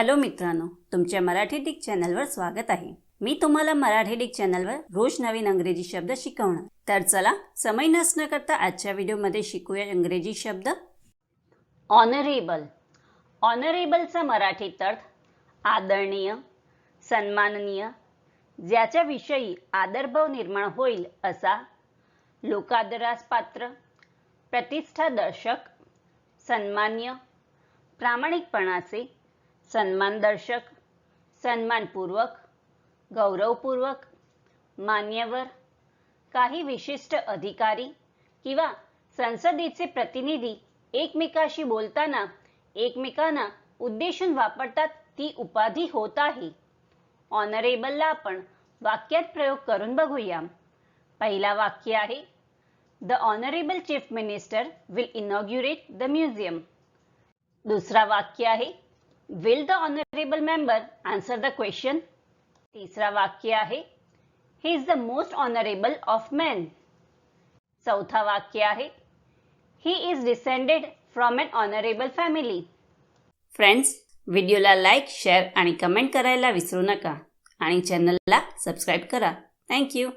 Hello मित्रांनो तुमच्या Marathi Dick चॅनलवर स्वागत आहे. मी तुम्हाला मराठी डिक चॅनलवर रोज नवीन अंग्रेजी शब्द शिकवणार. तर चला समय नसणं करता आजच्या व्हिडिओमध्ये शिकूया इंग्रजी शब्द. ऑनरेबल ऑनरेबलचा मराठीत अर्थ आदरणीय सन्माननीय ज्याच्याविषयी आदरभाव निर्माण होईल असा लोकादरास पात्र प्रतिष्ठादर्शक सन्मान्य प्रामाणिकपणाचे सन्मानदर्शक सन्मानपूर्वक गौरवपूर्वक मान्यवर काही विशिष्ट अधिकारी किंवा संसदेचे प्रतिनिधी एकमेकाशी बोलताना एकमेकांना उद्देशून वापरतात ती उपाधी होत आहे. ऑनरेबलला आपण वाक्यात प्रयोग करून बघूया. पहिला वाक्य आहे the honourable chief minister will inaugurate the museum दुसरा वाक्य आहे will the honourable member answer the question तिसरा वाक्य आहे. He is the most honourable of men चौथा वाक्य आहे. He is descended from an honourable family friends व्हिडिओला लाईक शेअर आणि कमेंट करायला विसरू नका. आणि चॅनलला सबस्क्राईब करा. थँक्यू